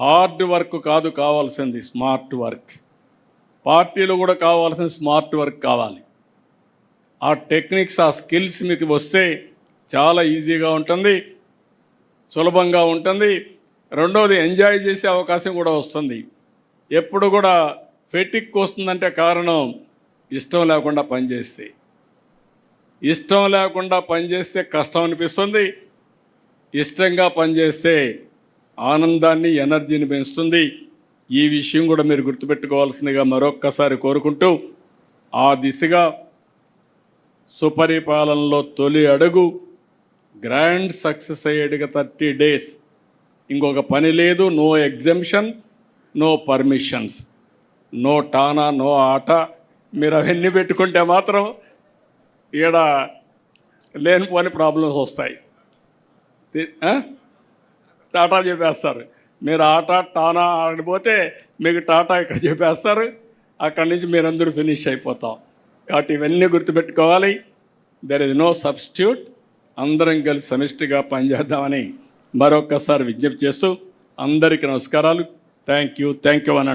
Hard work కాదు కావాల్సింది smart work. పార్టీలు కూడా కావాల్సిన స్మార్ట్ వర్క్ కావాలి. ఆ టెక్నిక్స్ ఆ స్కిల్స్ మీకు వస్తే చాలా ఈజీగా ఉంటుంది సులభంగా ఉంటుంది. రెండవది ఎంజాయ్ చేసే అవకాశం కూడా వస్తుంది. ఎప్పుడు కూడా ఫెటిక్ వస్తుందంటే కారణం ఇష్టం లేకుండా పనిచేస్తే. ఇష్టం లేకుండా పనిచేస్తే కష్టం అనిపిస్తుంది. ఇష్టంగా పనిచేస్తే ఆనందాన్ని ఎనర్జీని పెంచుతుంది. ఈ విషయం కూడా మీరు గుర్తుపెట్టుకోవాల్సిందిగా మరొక్కసారి కోరుకుంటూ ఆ దిశగా సుపరిపాలనలో తొలి అడుగు గ్రాండ్ సక్సెస్ అయ్యేడుగా థర్టీ డేస్. ఇంకొక పని లేదు no exemption no permissions. No టానా no ఆట. మీరు అవన్నీ పెట్టుకుంటే మాత్రం ఈడ లేనిపోని ప్రాబ్లమ్స్ వస్తాయి. టాటా చెప్పేస్తారు. మీరు ఆట టానా ఆడిపోతే మీకు టాటా ఇక్కడ చెప్పేస్తారు. అక్కడి నుంచి మీరందరూ ఫినిష్ అయిపోతాం. కాబట్టి ఇవన్నీ గుర్తుపెట్టుకోవాలి. దెర్ ఇస్ నో సబ్స్టిట్యూట్ అందరం కలిసి సమిష్టిగా పనిచేద్దామని మరొక్కసారి విజ్ఞప్తి చేస్తూ అందరికీ నమస్కారాలు. థ్యాంక్ యూ థ్యాంక్ యూ అని